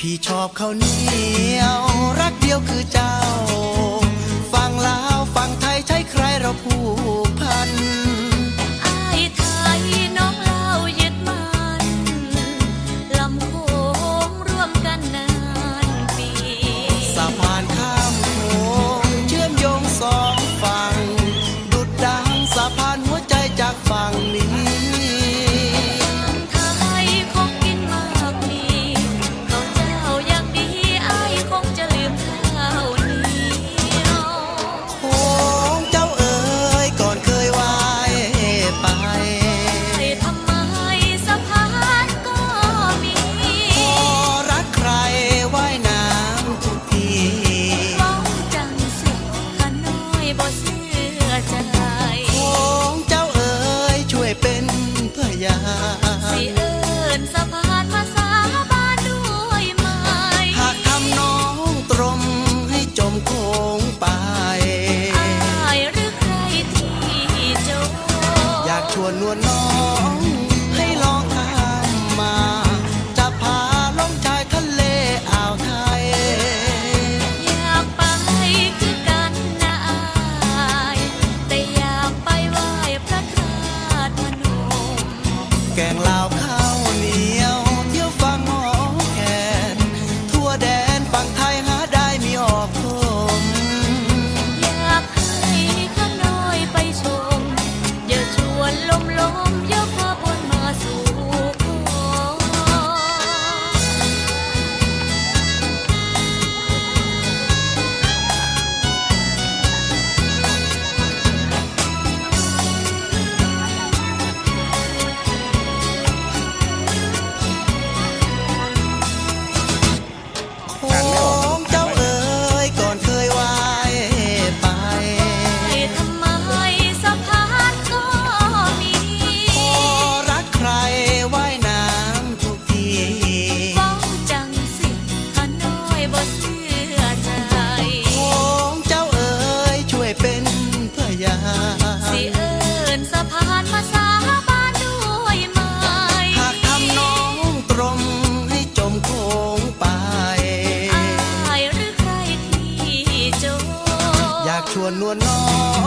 พี่ชอบเขาเหนียว รักเดียวคือเจ้า yeah. แกงลาว luôn luôn non